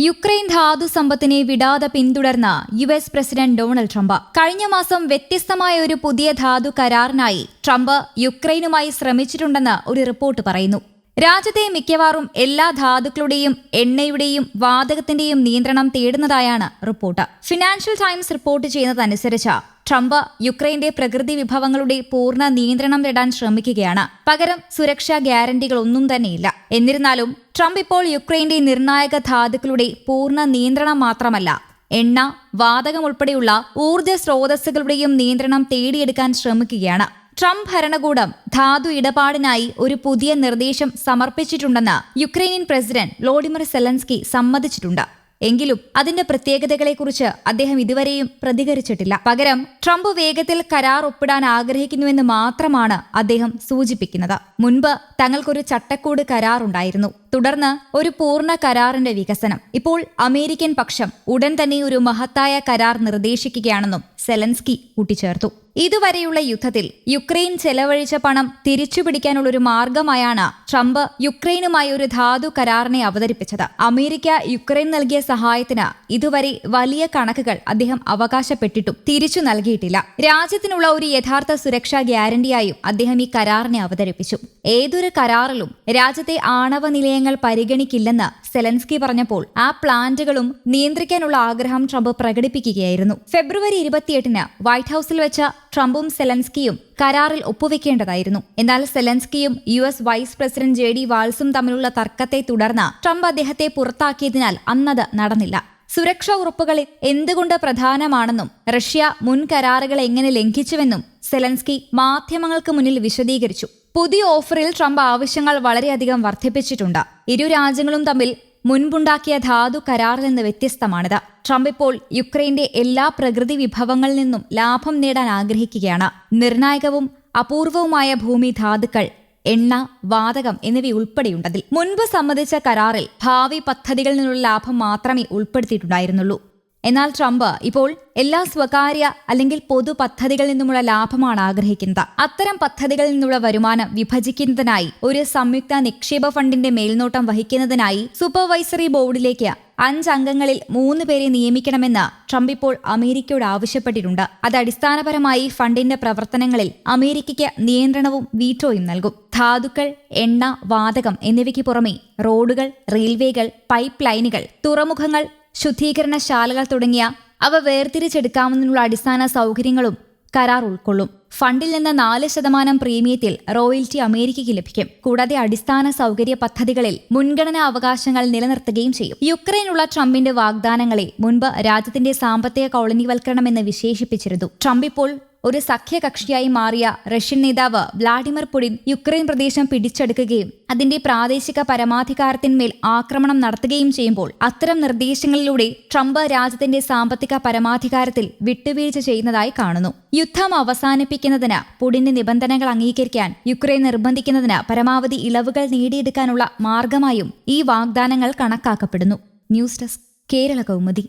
Ukraine ധാതു സമ്പത്തിനെ വിടാതെ പിന്തുടർന്ന U S president Donald Trump. കഴിഞ്ഞ മാസം വ്യത്യസ്തമായ ഒരു പുതിയ ധാതു കരാറിനായി ട്രംപ് യുക്രൈനുമായി ശ്രമിച്ചിട്ടുണ്ടെന്ന് ഒരു റിപ്പോർട്ട് പറയുന്നു. രാജ്യത്തെ മിക്കവാറും എല്ലാ ധാതുക്കളുടെയും എണ്ണയുടെയും വാതകത്തിന്റെയും നിയന്ത്രണം തേടുന്നതായാണ് റിപ്പോർട്ട്. ഫിനാൻഷ്യൽ ടൈംസ് റിപ്പോർട്ട് ചെയ്യുന്നതനുസരിച്ച് ട്രംപ് യുക്രൈന്റെ പ്രകൃതി വിഭവങ്ങളുടെ പൂർണ നിയന്ത്രണം നേടാൻ ശ്രമിക്കുകയാണ്. പകരം സുരക്ഷാ ഗ്യാരണ്ടികളൊന്നും തന്നെയില്ല. എന്നിരുന്നാലും ട്രംപ് ഇപ്പോൾ യുക്രൈന്റെ നിർണായക ധാതുക്കളുടെ പൂർണ നിയന്ത്രണം മാത്രമല്ല എണ്ണ വാതകം ഉൾപ്പെടെയുള്ള ഊർജ സ്രോതസ്സുകളുടെയും നിയന്ത്രണം തേടിയെടുക്കാൻ ശ്രമിക്കുകയാണ്. ട്രംപ് ഭരണകൂടം ധാതു ഇടപാടിനായി ഒരു പുതിയ നിർദ്ദേശം സമർപ്പിച്ചിട്ടുണ്ടെന്ന് യുക്രൈനിയൻ പ്രസിഡന്റ് വ്ളോഡിമിർ സെലൻസ്കി സമ്മതിച്ചിട്ടുണ്ട്. എങ്കിലും അതിന്റെ പ്രത്യേകതകളെക്കുറിച്ച് അദ്ദേഹം ഇതുവരെയും പ്രതികരിച്ചിട്ടില്ല. പകരം ട്രംപ് വേഗത്തിൽ കരാർ ഒപ്പിടാൻ ആഗ്രഹിക്കുന്നുവെന്ന് മാത്രമാണ് അദ്ദേഹം സൂചിപ്പിക്കുന്നത്. മുൻപ് തങ്ങൾക്കൊരു ചട്ടക്കൂട് കരാർ ഉണ്ടായിരുന്നു. തുടർന്ന് ഒരു പൂർണ കരാറിന്റെ വികസനം. ഇപ്പോൾ അമേരിക്കൻ പക്ഷം ഉടൻ തന്നെ ഒരു മഹത്തായ കരാർ നിർദ്ദേശിക്കുകയാണെന്നും സെലൻസ്കി കൂട്ടിച്ചേർത്തു. ഇതുവരെയുള്ള യുദ്ധത്തിൽ യുക്രൈൻ ചെലവഴിച്ച പണം തിരിച്ചുപിടിക്കാനുള്ള ഒരു മാർഗമായാണ് ട്രംപ് യുക്രൈനുമായി ഒരു ധാതു കരാറിനെ അവതരിപ്പിച്ചത്. അമേരിക്ക യുക്രൈൻ നൽകിയ സഹായത്തിന് ഇതുവരെ വലിയ കണക്കുകൾ അദ്ദേഹം അവകാശപ്പെട്ടിട്ടും തിരിച്ചു നൽകിയിട്ടില്ല. രാജ്യത്തിനുള്ള ഒരു യഥാർത്ഥ സുരക്ഷാ ഗ്യാരണ്ടിയായും അദ്ദേഹം ഈ കരാറിനെ അവതരിപ്പിച്ചു. ഏതൊരു കരാറിലും രാജ്യത്തെ ആണവ നിലയങ്ങൾ പരിഗണിക്കില്ലെന്ന് സെലൻസ്കി പറഞ്ഞപ്പോൾ ആ പ്ലാന്റുകളും നിയന്ത്രിക്കാനുള്ള ആഗ്രഹം ട്രംപ് പ്രകടിപ്പിക്കുകയായിരുന്നു. ഫെബ്രുവരി ഇരുപത്തിയെട്ടിന് വൈറ്റ് ഹൌസിൽ വെച്ച ട്രംപും സെലൻസ്കിയും കരാറിൽ ഒപ്പുവെക്കേണ്ടതായിരുന്നു. എന്നാൽ സെലൻസ്കിയും U S vice president J D വാൾസും തമ്മിലുള്ള തർക്കത്തെ തുടർന്ന് ട്രംപ് അദ്ദേഹത്തെ പുറത്താക്കിയതിനാൽ അന്നത് നടന്നില്ല. സുരക്ഷാ ഉറപ്പുകളിൽ എന്തുകൊണ്ട് പ്രധാനമാണെന്നും റഷ്യ മുൻ കരാറുകൾ എങ്ങനെ ലംഘിച്ചുവെന്നും സെലൻസ്കി മാധ്യമങ്ങൾക്ക് മുന്നിൽ വിശദീകരിച്ചു. പുതിയ ഓഫറിൽ ട്രംപ് ആവശ്യങ്ങൾ വളരെയധികം വർദ്ധിപ്പിച്ചിട്ടുണ്ട്. ഇരു രാജ്യങ്ങളും തമ്മിൽ മുൻപുണ്ടാക്കിയ ധാതു കരാറിൽ നിന്ന് വ്യത്യസ്തമാണിത്. ട്രംപ് ഇപ്പോൾ യുക്രൈന്റെ എല്ലാ പ്രകൃതി വിഭവങ്ങളിൽ നിന്നും ലാഭം നേടാൻ ആഗ്രഹിക്കുകയാണ്. നിർണായകവും അപൂർവവുമായ ഭൂമി ധാതുക്കൾ എണ്ണ വാതകം എന്നിവയുൾപ്പെടെയുണ്ടതിൽ മുൻപ് സമ്മതിച്ച കരാറിൽ ഭാവി പദ്ധതികളിൽ നിന്നുള്ള ലാഭം മാത്രമേ ഉൾപ്പെടുത്തിയിട്ടുണ്ടായിരുന്നുള്ളൂ. എന്നാൽ ട്രംപ് ഇപ്പോൾ എല്ലാ സ്വകാര്യ അല്ലെങ്കിൽ പൊതു പദ്ധതികളിൽ നിന്നുമുള്ള ലാഭമാണ് ആഗ്രഹിക്കുന്നത്. അത്തരം പദ്ധതികളിൽ നിന്നുള്ള വരുമാനം വിഭജിക്കുന്നതിനായി ഒരു സംയുക്ത നിക്ഷേപ ഫണ്ടിന്റെ മേൽനോട്ടം വഹിക്കുന്നതിനായി സൂപ്പർവൈസറി ബോർഡിലേക്ക് അഞ്ച് അംഗങ്ങളിൽ മൂന്ന് പേരെ നിയമിക്കണമെന്ന് ട്രംപ് ഇപ്പോൾ അമേരിക്കയോട് ആവശ്യപ്പെട്ടിട്ടുണ്ട്. അത് അടിസ്ഥാനപരമായി ഫണ്ടിന്റെ പ്രവർത്തനങ്ങളിൽ അമേരിക്കയ്ക്ക് നിയന്ത്രണവും വീറ്റോയും നൽകും. ധാതുക്കൾ എണ്ണ വാതകം എന്നിവയ്ക്ക് പുറമെ റോഡുകൾ റെയിൽവേകൾ പൈപ്പ് ലൈനുകൾ തുറമുഖങ്ങൾ ശുദ്ധീകരണശാലകൾ തുടങ്ങിയ അവ വേർതിരിച്ചെടുക്കാവുന്നതിനുള്ള അടിസ്ഥാന സൗകര്യങ്ങളും കരാർ ഉൾക്കൊള്ളും. ഫണ്ടിൽ നിന്ന് നാല് ശതമാനം പ്രീമിയത്തിൽ റോയൽറ്റി അമേരിക്കയ്ക്ക് ലഭിക്കും. കൂടാതെ അടിസ്ഥാന സൗകര്യ പദ്ധതികളിൽ മുൻഗണനാ അവകാശങ്ങൾ നിലനിർത്തുകയും ചെയ്യും. യുക്രൈനുള്ള ട്രംപിന്റെ വാഗ്ദാനങ്ങളെ മുൻപ് രാജ്യത്തിന്റെ സാമ്പത്തിക കോളനിവൽക്കരണമെന്ന് വിശേഷിപ്പിച്ചിരുന്നു. ട്രംപ് ഇപ്പോൾ ഒരു സഖ്യകക്ഷിയായി മാറിയ റഷ്യൻ നേതാവ് വ്ളാഡിമിർ പുടിൻ യുക്രൈൻ പ്രദേശം പിടിച്ചെടുക്കുകയും അതിന്റെ പ്രാദേശിക പരമാധികാരത്തിന്മേൽ ആക്രമണം നടത്തുകയും ചെയ്യുമ്പോൾ അത്തരം നിർദ്ദേശങ്ങളിലൂടെ ട്രംപ് രാജ്യത്തിന്റെ സാമ്പത്തിക പരമാധികാരത്തിൽ വിട്ടുവീഴ്ച ചെയ്യുന്നതായി കാണുന്നു. യുദ്ധം അവസാനിപ്പിക്കുന്നതിന് പുടിന്റെ നിബന്ധനകൾ അംഗീകരിക്കാൻ യുക്രൈൻ നിർബന്ധിക്കുന്നതിന് പരമാവധി ഇളവുകൾ നേടിയെടുക്കാനുള്ള മാർഗമായും ഈ വാഗ്ദാനങ്ങൾ കണക്കാക്കപ്പെടുന്നു. News desk Kerala Kaumudi.